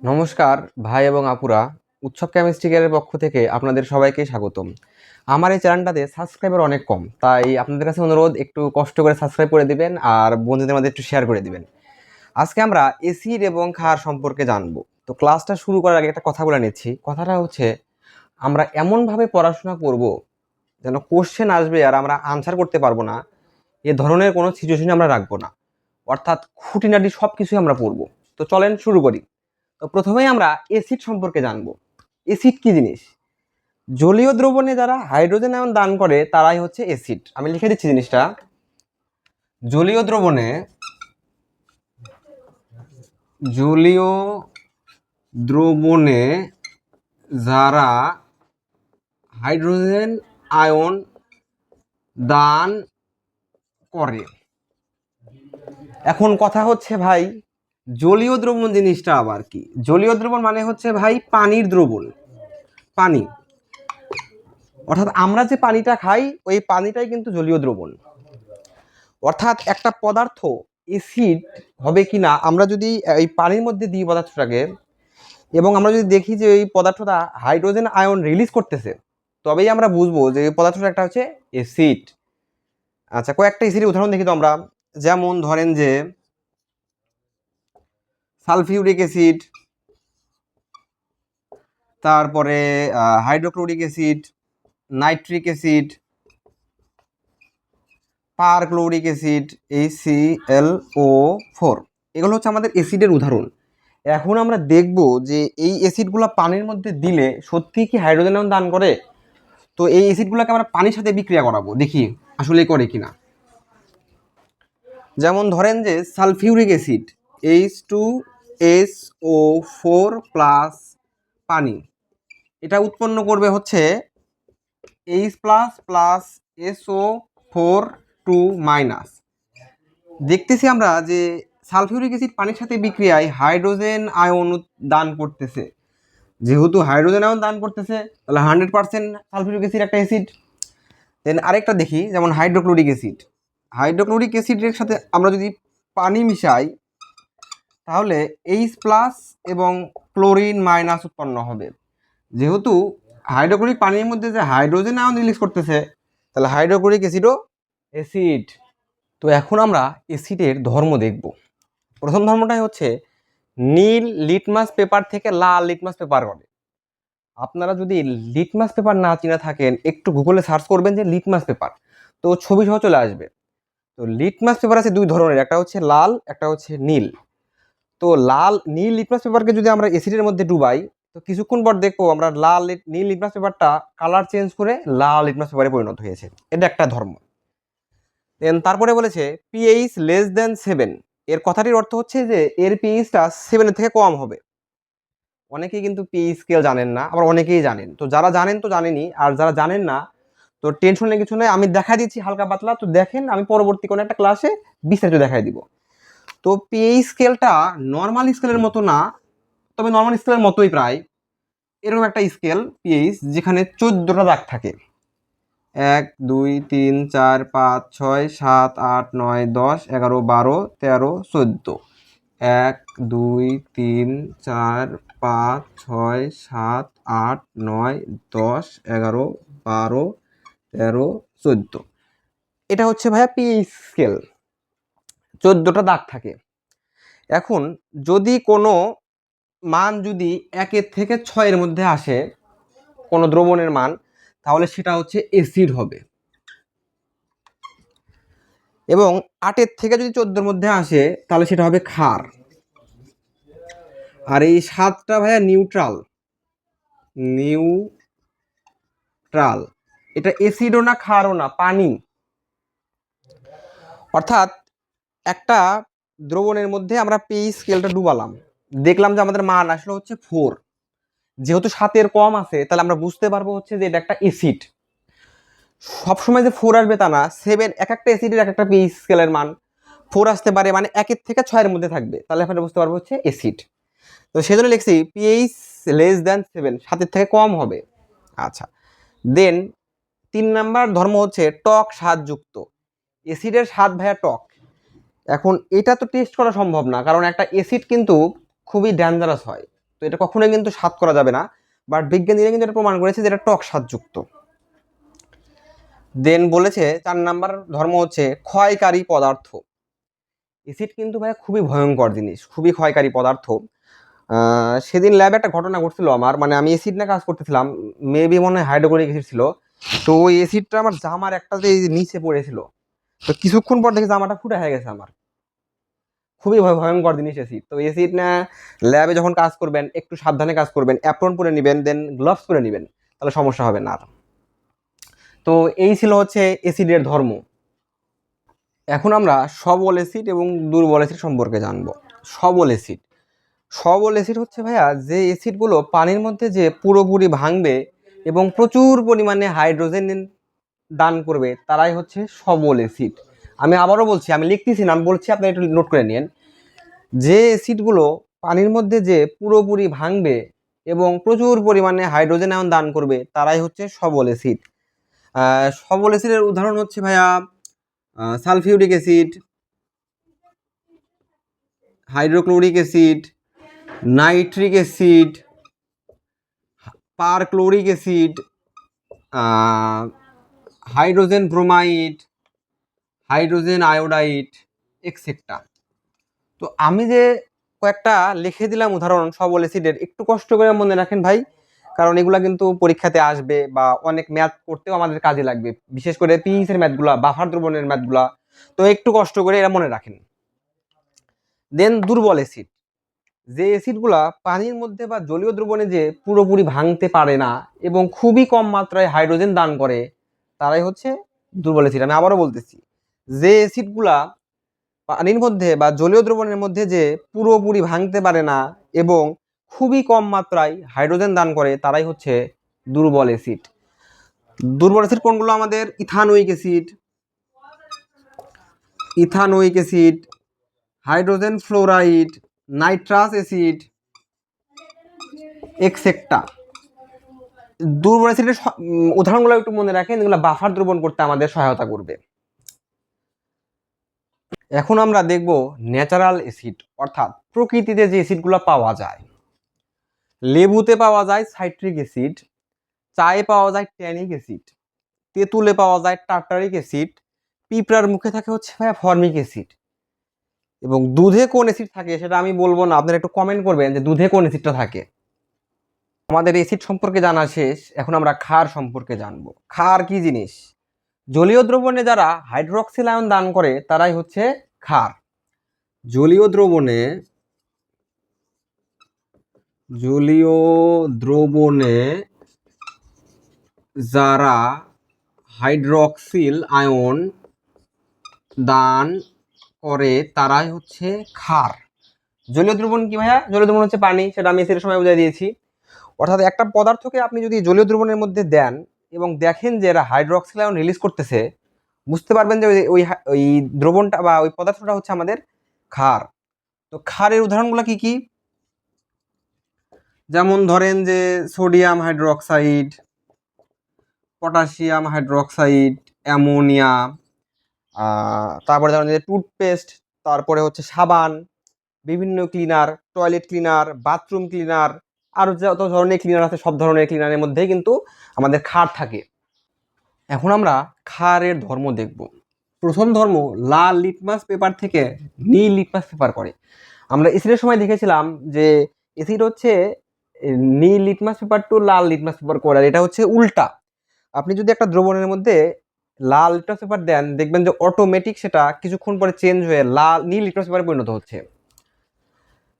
নমস্কার, ভাই এবং আপুরা। উৎসব কেমিস্ট্রি কেয়ারের পক্ষ থেকে আপনাদের সবাইকে স্বাগতম। আমার এই চ্যানেলটাতে সাবস্ক্রাইবার অনেক কম, তাই আপনাদের কাছে অনুরোধ, একটু কষ্ট করে সাবস্ক্রাইব করে দিবেন আর বন্ধুদের মধ্যে একটু শেয়ার করে দিবেন। আজকে আমরা এসিড এবং খার সম্পর্কে জানব। তো ক্লাসটা শুরু করার আগে একটা কথা বলে নিচ্ছি। কথাটা হচ্ছে, আমরা এমনভাবে পড়াশোনা করব যেন কোশ্চেন আসবে আর আমরা আনসার করতে পারব না। এ ধরনের কোনো সিচুয়েশন আমরা রাখব না। অর্থাৎ খুঁটিনাটি সব কিছুই আমরা পড়ব। তো চলেন শুরু করি। তো প্রথমেই আমরা অ্যাসিড সম্পর্কে জানব। অ্যাসিড কি জিনিস? জলীয় দ্রবণে যারা হাইড্রোজেন আয়ন দান করে, তারাই হচ্ছে অ্যাসিড আমি লিখে দিচ্ছি জিনিসটা। জলীয় দ্রবণে জলীয় দ্রবণে যারা হাইড্রোজেন আয়ন দান করে। এখন কথা হচ্ছে ভাই জলীয় দ্রবণ জিনিসটা আবার কি? জলীয় দ্রবণ মানে হচ্ছে ভাই পানির দ্রবণ। পানি। অর্থাৎ আমরা যে পানিটা খাই, ওই পানিটাই কিন্তু জলীয় দ্রবণ। অর্থাৎ একটা পদার্থ এসিড হবে কি না, আমরা যদি এই পানির মধ্যে দিই পদার্থটাকে, এবং আমরা যদি দেখি যে এই পদার্থটা হাইড্রোজেন আয়ন রিলিজ করতেছে, তবেই আমরা বুঝব যে এই পদার্থটা একটা হচ্ছে এসিড আচ্ছা কয়েকটা অ্যাসিডের উদাহরণ দেখি তো আমরা। যেমন ধরেন যে সালফিউরিক অ্যাসিড, তারপরে hydrochloric acid, nitric acid, perchloric acid এই সি এল ও ফোর এগুলো হচ্ছে আমাদের অ্যাসিডের উদাহরণ। এখন আমরা দেখব যে এই অ্যাসিডগুলো পানির মধ্যে দিলে সত্যি কি হাইড্রোজেন দান করে? তো এই অ্যাসিডগুলোকে আমরা পানির সাথে বিক্রিয়া করাবো, দেখি আসলে করে কি না যেমন ধরেন যে sulphuric acid H two S O four plus পানি। এটা উৎপন্ন করবে হচ্ছে H plus plus S O four two minus দেখতেছি আমরা যে সালফিউরিক অ্যাসিড পানির সাথে বিক্রিয়ায় হাইড্রোজেন আয়ন দান করতেছে। যেহেতু হাইড্রোজেন আয়ন দান করতেছে, তাহলে হান্ড্রেড পার্সেন্ট সালফিউরিক অ্যাসিড একটা অ্যাসিড। দেন আরেকটা দেখি, যেমন হাইড্রোক্লোরিক অ্যাসিড। হাইড্রোক্লোরিক অ্যাসিডের সাথে আমরা যদি পানি মিশাই তাহলে এইচ প্লাস এবং ক্লোরিন মাইনাস উৎপন্ন হবে। যেহেতু হাইড্রোক্লোরিক পানির মধ্যে যে হাইড্রোজেন আয়ন রিলিজ করতেছে, তাহলে হাইড্রোক্লোরিক অ্যাসিডও অ্যাসিড তো এখন আমরা অ্যাসিডের ধর্ম দেখব। প্রথম ধর্মটাই হচ্ছে নীল লিটমাস পেপার থেকে লাল লিটমাস পেপার করে আপনারা যদি লিটমাস পেপার না চিনে থাকেন, একটু গুগলে সার্চ করবেন যে লিটমাস পেপার তো ছবি সহ চলে আসবে। তো লিটমাস পেপার আছে দুই ধরনের, একটা হচ্ছে লাল, একটা হচ্ছে নীল। তো লাল নীল লিটমাস পেপারকে যদি আমরা অ্যাসিডের মধ্যে ডুবাই, তো কিছুক্ষণ পর দেখব আমরা লাল নীল লিটমাস পেপারটা কালার চেঞ্জ করে লাল লিটমাস পেপারে পরিণত হয়েছে। এটা একটা ধর্ম। দেন তারপরে বলেছে পিএইচ লেস দেন সেভেন এর কথাটির অর্থ হচ্ছে যে, এর পিএইচটা সেভেনের থেকে কম হবে। অনেকেই কিন্তু পিএইচ স্কেল জানেন না, আবার অনেকেই জানেন। তো যারা জানেন তো জানেনই, আর যারা জানেন না, তো টেনশনের কিছু নেই। আমি দেখা দিচ্ছি হালকা পাতলা। তো দেখেন, আমি পরবর্তী কোনো একটা ক্লাসে বিস্তারিত দেখাই দিব। তো পিএইচ স্কেলটা নর্মাল স্কেলের মতো না, তবে নর্মাল স্কেলের মতোই প্রায়। এরকম একটা স্কেল পিএইচ যেখানে চোদ্দোটা দাগ থাকে। এক, দুই, তিন, চার, পাঁচ, ছয়, সাত, আট, নয়, দশ, এগারো, বারো, তেরো, চোদ্দ। এক, দুই, তিন, চার, পাঁচ, ছয়, সাত, আট, নয়, দশ, এগারো, বারো, তেরো, চোদ্দ। এটা হচ্ছে ভাইয়া পিএইচ স্কেল চোদ্দোটা দাগ থাকে। এখন যদি কোনো মান যদি একের থেকে ছয়ের মধ্যে আসে, কোনো দ্রবণের মান, তাহলে সেটা হচ্ছে অ্যাসিড হবে। এবং আটের থেকে যদি চোদ্দোর মধ্যে আসে, তাহলে সেটা হবে ক্ষার। আর এই সাতটা ভাইয়া নিউট্রাল। নিউট্রাল। এটা অ্যাসিডও না, ক্ষারও না, পানি। অর্থাৎ একটা দ্রবণের মধ্যে আমরা পিএইচ স্কেলটা ডুবালাম। দেখলাম যে আমাদের মান আসলে হচ্ছে ফোর যেহেতু সাতের কম আছে, তাহলে আমরা বুঝতে পারব হচ্ছে যে এটা একটা অ্যাসিড সবসময় যে ফোর আসবে তা না সেভেন এক একটা অ্যাসিডের এক একটা পিএইচ স্কেলের মান। ফোর আসতে পারে মানে একের থেকে ছয়ের মধ্যে থাকবে, তাহলে আমরা বুঝতে পারব হচ্ছে অ্যাসিড তো সেজন্য লিখছি পিএইচ লেস দ্যান সেভেন সাতের থেকে কম হবে। আচ্ছা দেন তিন নাম্বার ধর্ম হচ্ছে টক স্বাদযুক্ত। অ্যাসিডের স্বাদ ভাইয়া টক। এখন এটা তো টেস্ট করা সম্ভব না, কারণ একটা অ্যাসিড কিন্তু খুবই ডেঞ্জারাস হয়। তো এটা কখনোই কিন্তু স্বাদ করা যাবে না। বাট বিজ্ঞানীরা কিন্তু এটা প্রমাণ করেছে যে এটা টক স্বাদযুক্ত দেন বলেছে, চার নাম্বার ধর্ম হচ্ছে ক্ষয়কারী পদার্থ। অ্যাসিড কিন্তু ভাই খুবই ভয়ঙ্কর জিনিস, খুবই ক্ষয়কারী পদার্থ। সেদিন ল্যাবে একটা ঘটনা ঘটছিল আমার মানে আমি অ্যাসিড নিয়ে কাজ করতেছিলাম মেবি মনে হয় হাইড্রোক্লোরিক অ্যাসিড ছিল। তো ওই অ্যাসিডটা আমার জামার একটাতে নিচে পড়েছিল। তো কিছুক্ষণ পর দেখি জামাটা ফুটে হয়ে গেছে আমার। খুবই ভয়- ভয়ঙ্কর জিনিস অ্যাসিড তো অ্যাসিড না ল্যাবে যখন কাজ করবেন, একটু সাবধানে কাজ করবেন অ্যাপ্রন পরে নেবেন দেন গ্লাভস পরে নেবেন, তাহলে সমস্যা হবে না আর। তো এই ছিল হচ্ছে অ্যাসিডের ধর্ম। এখন আমরা সবল অ্যাসিড এবং দুর্বল অ্যাসিড সম্পর্কে জানব। সবল অ্যাসিড সবল অ্যাসিড হচ্ছে ভাইয়া, যে অ্যাসিডগুলো পানির মধ্যে যে পুরোপুরি ভাঙবে এবং প্রচুর পরিমাণে হাইড্রোজেন দান করবে, তারাই হচ্ছে সবল অ্যাসিড আমি আবারও বলছি, আমি লিখতেছি না, আমি বলছি আপনি একটু নোট করে নিন যে অ্যাসিডগুলো পানির মধ্যে যে পুরোপুরি ভাঙবে এবং প্রচুর পরিমাণে হাইড্রোজেন আয়ন দান করবে, তারাই হচ্ছে সবল অ্যাসিড সবল অ্যাসিডের উদাহরণ হচ্ছে ভাইয়া sulphuric acid hydrochloric acid nitric acid perchloric acid hydrogen bromide hydrogen iodide etcetera তো আমি যে কয়েকটা লিখে দিলাম উদাহরণ সবল অ্যাসিডের, একটু কষ্ট করে মনে রাখেন ভাই, কারণ এগুলা কিন্তু পরীক্ষাতে আসবে বা অনেক ম্যাথ করতেও আমাদের কাজে লাগবে। বিশেষ করে এর ম্যাথগুলা বাফার দ্রবণের ম্যাথগুলা, তো একটু কষ্ট করে এরা মনে রাখেন। দেন দুর্বল অ্যাসিড। যে অ্যাসিডগুলা পানির মধ্যে বা জলীয় দ্রবণে যে পুরোপুরি ভাঙতে পারে না এবং খুবই কম মাত্রায় হাইড্রোজেন দান করে, তারাই হচ্ছে দুর্বল অ্যাসিড। আমি আবারও বলতেছি যে অ্যাসিডগুলা পানির মধ্যে বা জলীয় দ্রবণের মধ্যে যে পুরোপুরি ভাঙতে পারে না এবং খুবই কম মাত্রায় হাইড্রোজেন দান করে, তারাই হচ্ছে দুর্বল অ্যাসিড দুর্বল অ্যাসিড কোনগুলো? আমাদের ethanoic acid ethanoic acid hydrogen fluoride, nitrous acid etcetera দুর্বল অ্যাসিডের উদাহরণগুলো একটু মনে রাখেন, এগুলো বাফার দ্রবণ করতে আমাদের সহায়তা করবে। এখন আমরা দেখব ন্যাচারাল অ্যাসিড অর্থাৎ প্রকৃতিতে যে অ্যাসিডগুলো পাওয়া যায়। লেবুতে পাওয়া যায় সাইট্রিক অ্যাসিড চায়ে পাওয়া যায় ট্যানিক অ্যাসিড তেঁতুলে পাওয়া যায় টার্টারিক অ্যাসিড পিঁপড়ার মুখে থাকে হচ্ছে ভাইয়া ফর্মিক অ্যাসিড এবং দুধে কোন অ্যাসিড থাকে সেটা আমি বলব না, আপনারা একটু কমেন্ট করবেন যে দুধে কোন অ্যাসিডটা থাকে। আমাদের অ্যাসিড সম্পর্কে জানা শেষ, এখন আমরা খার সম্পর্কে জানব। খার কি জিনিস? জলীয় দ্রবণে যারা হাইড্রোক্সিল আয়ন দান করে, তারাই হচ্ছে ক্ষার। জলীয় দ্রবণে জলীয় দ্রবণে যারা হাইড্রোক্সিল আয়ন দান করে, তারাই হচ্ছে ক্ষার। জলীয় দ্রবণ কি ভাইয়া? জলীয় দ্রবণ হচ্ছে পানি, সেটা আমি সেটা সময় বুঝিয়ে দিয়েছি। অর্থাৎ একটা পদার্থকে আপনি যদি জলীয় দ্রবণের মধ্যে দেন এবং দেখেন যে এরা হাইড্রোক্সিল আয়ন রিলিজ করতেছে, বুঝতে পারবেন যে ওই- ওই দ্রবণটা বা ওই পদার্থটা হচ্ছে আমাদের ক্ষার। তো ক্ষারের উদাহরণগুলো কি কি? যেমন ধরেন যে sodium hydroxide potassium hydroxide ammonia তারপরে ধরেন যে টুথপেস্ট, তারপরে হচ্ছে সাবান, বিভিন্ন cleaner toilet cleaner bathroom cleaner আরও যত ধরনের ক্লিনার আছে, সব ধরনের ক্লিনারের মধ্যেই কিন্তু আমাদের ক্ষার থাকে। এখন আমরা ক্ষারের ধর্ম দেখব। প্রথম ধর্ম লাল লিটমাস পেপার থেকে নীল লিটমাস পেপার করে। আমরা এসিডের সময় দেখেছিলাম যে এসিড হচ্ছে নীল লিটমাস পেপার টু লাল লিটমাস পেপার করে, আর এটা হচ্ছে উল্টা। আপনি যদি একটা দ্রবণের মধ্যে লাল লিটমাস পেপার দেন, দেখবেন যে অটোমেটিক সেটা কিছুক্ষণ পরে চেঞ্জ হয়ে লাল, নীল লিটমাস পেপারে পরিণত হচ্ছে।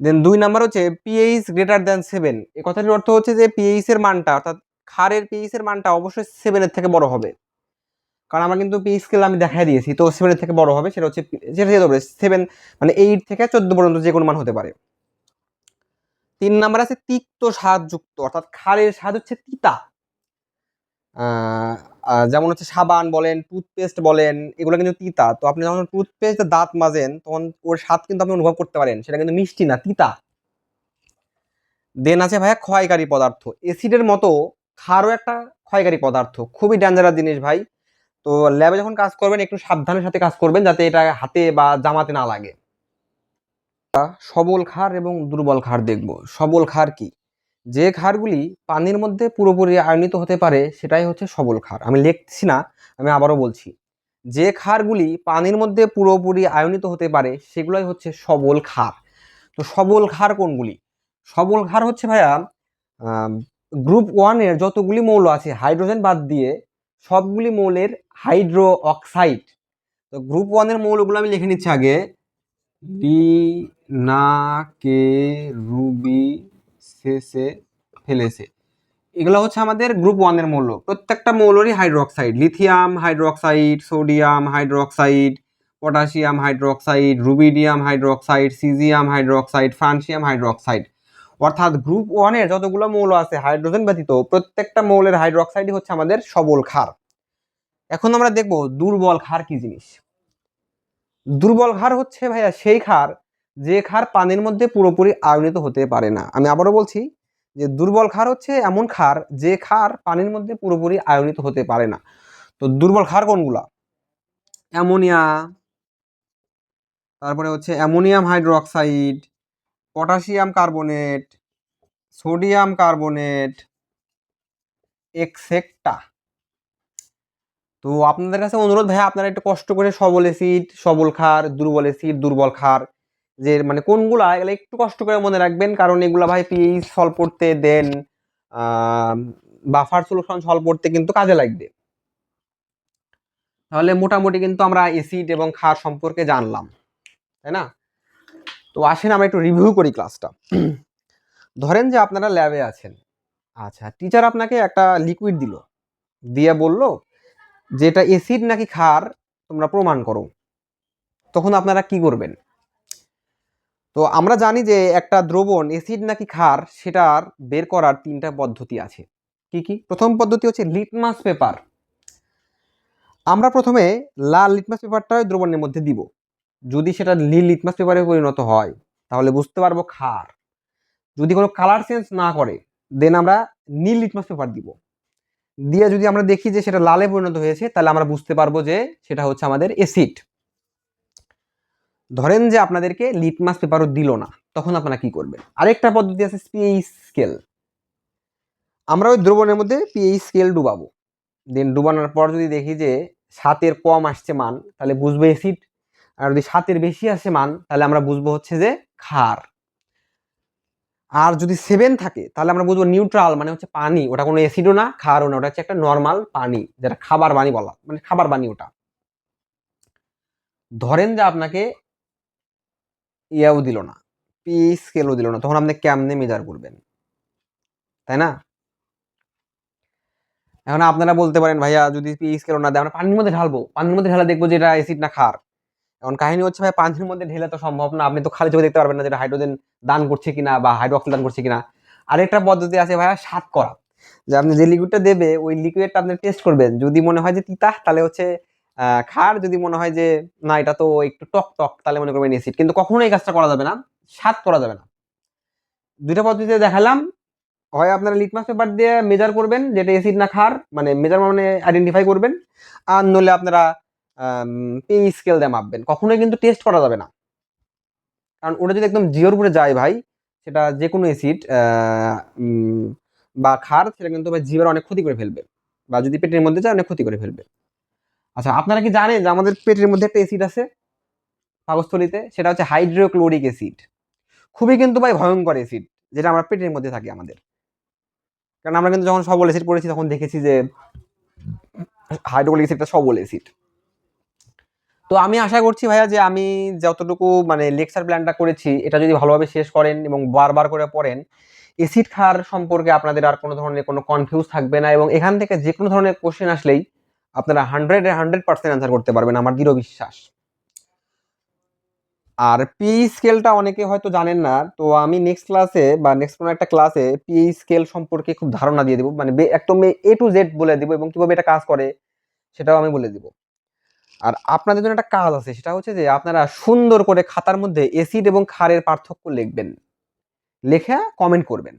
দেন দুই নাম্বার হচ্ছে পিএইচ গ্রেটার দ্যান সেভেন এই কথাটির অর্থ হচ্ছে যে পিএইচ এর মানটা, অর্থাৎ খারের পিএইচ এর মানটা অবশ্যই সেভেনের থেকে বড় হবে। কারণ আমরা কিন্তু পিএইচ স্কেল আমি দেখাই দিয়েছি, তো সেভেনের থেকে বড় হবে, সেটা হচ্ছে যেটা যেতে পারে সেভেন মানে এইট থেকে চোদ্দ পর্যন্ত যে কোনো মান হতে পারে। তিন নাম্বার আছে তিক্ত স্বাদযুক্ত, অর্থাৎ খারের স্বাদ হচ্ছে তিতা। যেমন হচ্ছে সাবান বলেন টুথপেস্ট বলেন, এগুলো কিন্তু তিতা। তো আপনি যখন টুথপেস্ট দাঁত মাজেন, তখন ওর স্বাদ কিন্তু আপনি অনুভব করতে পারেন। সেটা কিন্তু মিষ্টি না, তিতা। দেন আছে ভাইয়া ক্ষয়কারী পদার্থ। এসিডের মতো ক্ষারও একটা ক্ষয়কারী পদার্থ। খুবই ডেঞ্জারাস জিনিস ভাই। তো ল্যাবে যখন কাজ করবেন, একটু সাবধানের সাথে কাজ করবেন যাতে এটা হাতে বা জামাতে না লাগে। সবল ক্ষার এবং দুর্বল ক্ষার দেখব। সবল খার কি? যে ক্ষারগুলি পানির মধ্যে পুরোপুরি আয়নিত হতে পারে, সেটাই হচ্ছে সবল ক্ষার আমি লিখছি না, আমি আবারও বলছি। যে ক্ষারগুলি পানির মধ্যে পুরোপুরি আয়নিত হতে পারে, সেগুলোই হচ্ছে সবল ক্ষার তো সবল ক্ষার কোনগুলি? সবল ক্ষার হচ্ছে ভাইয়া গ্রুপ ওয়ানের যতগুলি মৌল আছে, হাইড্রোজেন বাদ দিয়ে সবগুলি মৌলের হাইড্রো অক্সাইড তো গ্রুপ ওয়ানের মৌলগুলো আমি লিখে নিচ্ছি আগে। ডি, না, কে, রুবি শেষে ফেলেছে। এগুলো হচ্ছে আমাদের গ্রুপ ওয়ানের মৌল। প্রত্যেকটা মৌলরই hydroxide lithium hydroxide sodium hydroxide potassium hydroxide rubidium hydroxide caesium hydroxide francium hydroxide অর্থাৎ গ্রুপ ওয়ানের যতগুলো মৌল আছে হাইড্রোজেন ব্যতীত প্রত্যেকটা মৌলের হাইড্রোক্সাইডই হচ্ছে আমাদের সবল ক্ষার। এখন আমরা দেখব দুর্বল ক্ষার কি জিনিস। দুর্বল ক্ষার হচ্ছে ভাইয়া সেই ক্ষার যে ক্ষার পানির মধ্যে পুরোপুরি আয়নিত হতে পারে না। আমি আবারও বলছি যে দুর্বল ক্ষার হচ্ছে এমন ক্ষার যে ক্ষার পানির মধ্যে পুরোপুরি আয়নিত হতে পারে না। তো দুর্বল ক্ষার কোনগুলা? অ্যামোনিয়া, তারপরে হচ্ছে ammonium hydroxide, potassium carbonate, sodium carbonate, এক্সেকটা। তো আপনাদের কাছে অনুরোধ ভাইয়া, আপনারা একটু কষ্ট করে সবল অ্যাসিড, সবল ক্ষার দুর্বল অ্যাসিড, দুর্বল ক্ষার যে মানে কোনগুলা এগুলো একটু কষ্ট করে মনে রাখবেন, কারণ এগুলা ভাই পিএইচ সলভ করতে দেন বাফার সলিউশন সলভ করতে কিন্তু কাজে লাগবে। তাহলে মোটামুটি কিন্তু আমরা অ্যাসিড এবং ক্ষার সম্পর্কে জানলাম, তাই না? তো আসেন আমরা একটু রিভিউ করি ক্লাসটা ধরেন যে আপনারা ল্যাবে আছেন। আচ্ছা টিচার আপনাকে একটা লিকুইড দিল। দিয়ে বলল যে এটা অ্যাসিড নাকি ক্ষার, তোমরা প্রমাণ করো। তখন আপনারা কি করবেন? তো আমরা জানি যে একটা দ্রবণ অ্যাসিড নাকি ক্ষার, সেটার বের করার তিনটা পদ্ধতি আছে। কি কি? প্রথম পদ্ধতি হচ্ছে লিটমাস পেপার আমরা প্রথমে লাল লিটমাস পেপারটা দ্রবণের মধ্যে দিব। যদি সেটা নীল লিটমাস পেপারে পরিণত হয়, তাহলে বুঝতে পারব ক্ষার। যদি কোনো কালার চেঞ্জ না করে দেন আমরা নীল লিটমাস পেপার দিব। দিয়ে যদি আমরা দেখি যে সেটা লালে পরিণত হয়েছে, তাহলে আমরা বুঝতে পারব যে সেটা হচ্ছে আমাদের অ্যাসিড ধরেন যে আপনাদেরকে লিটমাস পেপারও দিল না, তখন আপনারা কি করবেন? আরেকটা পদ্ধতি আছে পিএইচ স্কেল আমরা ওই দ্রবণের মধ্যে পিএইচ স্কেল ডুবাবো। দেন ডুবানোর পর যদি দেখি যে সাতের কম আসছে মান, তাহলে বুঝব অ্যাসিড আর যদি সাতের বেশি আসে মান, তাহলে আমরা বুঝব হচ্ছে যে খার আর যদি সেভেন থাকে, তাহলে আমরা বুঝব নিউট্রাল মানে হচ্ছে পানি। ওটা কোনো অ্যাসিডও না খারও না, ওটা হচ্ছে একটা নর্মাল পানি, যেটা খাবার পানি বলা মানে খাবার পানি ওটা। ধরেন যে আপনাকে ইয়াও দিল না পি স্কেলও দিল না, তখন আপনি কেমনে মেজার করবেন? তাই না? এখন আপনারা বলতে পারেন, ভাইয়া, যদি পি স্কেলও না দেয়, আমরা পানির মধ্যে ঢালবো, পানির মধ্যে ঢালা দেখব যে এটা অ্যাসিড না খার এখন কাহিনী হচ্ছে ভাই পানির মধ্যে ঢেলে তো সম্ভব না, আপনি তো খালি চোখে দেখতে পারবেন না যেটা হাইড্রোজেন দান করছে কিনা বা হাইড্রোক্সিল দান করছে কিনা। আরেকটা পদ্ধতি আছে, ভাইয়া সাত করা। যে আপনি যে লিকুইডটা দেবে, ওই লিকুইডটা আপনি টেস্ট করবেন। যদি মনে হয় যে তিতা, তাহলে হচ্ছে খার যদি মনে হয় যে, না, এটা তো একটু টক টক, তাহলে মনে করবেন এসিড কিন্তু কখনো এই কাজটা করা যাবে না, স্বাদ করা যাবে না। দুইটা পদ্ধতিতে দেখালাম। হয় আপনারা লিটমাস পেপার দিয়ে মেজার করবেন যেটা এসিড না খার মানে মেজার মানে আইডেন্টিফাই করবেন, আর নলে আপনারা পি স্কেল দিয়ে মাপবেন। কখনোই কিন্তু টেস্ট করা যাবে না। কারণ ওটা যদি একদম জিওর উপরে যায় ভাই, সেটা যে কোনো অ্যাসিড বা খার, সেটা কিন্তু জিভের অনেক ক্ষতি করে ফেলবে। বা যদি পেটের মধ্যে যায়, অনেক ক্ষতি করে ফেলবে। আচ্ছা আপনারা কি জানেন যে আমাদের পেটের মধ্যে একটা অ্যাসিড আছে? পাকস্থলিতে, সেটা হচ্ছে হাইড্রোক্লোরিক অ্যাসিড খুবই কিন্তু ভাই ভয়ঙ্কর অ্যাসিড যেটা আমরা পেটের মধ্যে থাকে আমাদের। কারণ আমরা কিন্তু যখন সবল অ্যাসিড পড়েছি, তখন দেখেছি যে হাইড্রোক্লোরিক অ্যাসিডটা সবল অ্যাসিড তো আমি আশা করছি ভাইয়া যে আমি যতটুকু মানে লেকচার প্ল্যানটা করেছি, এটা যদি ভালোভাবে শেষ করেন এবং বারবার করে পড়েন অ্যাসিড খার সম্পর্কে আপনাদের আর কোনো ধরনের কোনো কনফিউজ থাকবে না এবং এখান থেকে যে কোনো ধরনের কোশ্চেন আসলেই আপনারা হান্ড্রেড হান্ড্রেড পার্সেন্ট অ্যান্সার করতে পারবেন, আমার দৃঢ় বিশ্বাস। আর পি স্কেলটা অনেকে হয়তো জানেন না, তো আমি নেক্সট ক্লাসে বা নেক্সট কোনো একটা ক্লাসে পি স্কেল সম্পর্কে খুব ধারণা দিয়ে দেবো মানে একদম এ টু জেড বলে দেবো এবং কীভাবে এটা কাজ করে, সেটাও আমি বলে দেবো। আর আপনাদের জন্য একটা কাজ আছে, সেটা হচ্ছে যে আপনারা সুন্দর করে খাতার মধ্যে এসিড এবং ক্ষারের পার্থক্য লিখবেন। লেখা কমেন্ট করবেন।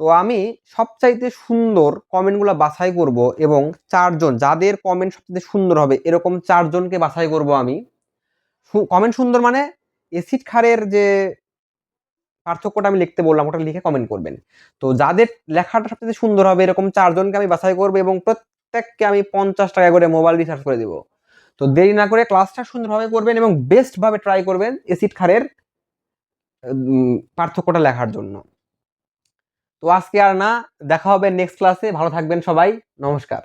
তো আমি সবচাইতে সুন্দর কমেন্টগুলো বাছাই করব এবং চারজন যাদের কমেন্ট সবচেয়ে সুন্দর হবে এরকম চারজনকে বাছাই করব আমি। কমেন্ট সুন্দর মানে এসিড ক্ষারের যে পার্থক্যটা আমি লিখতে বললাম ওটা লিখে কমেন্ট করবেন। তো যাদের লেখাটা সবচেয়ে সুন্দর হবে এরকম চারজনকে আমি বাছাই করব এবং প্রত্যেককে আমি পঞ্চাশ টাকা করে মোবাইল রিচার্জ করে দেবো। তো দেরি না করে ক্লাসটা সুন্দরভাবে করবেন এবং বেস্টভাবে ট্রাই করবেন এসিড উম, পার্থক্যটা লেখার জন্য। তো আজকে আর না দেখা হবে নেক্সট ক্লাসে ভালো থাকবেন সবাই। নমস্কার।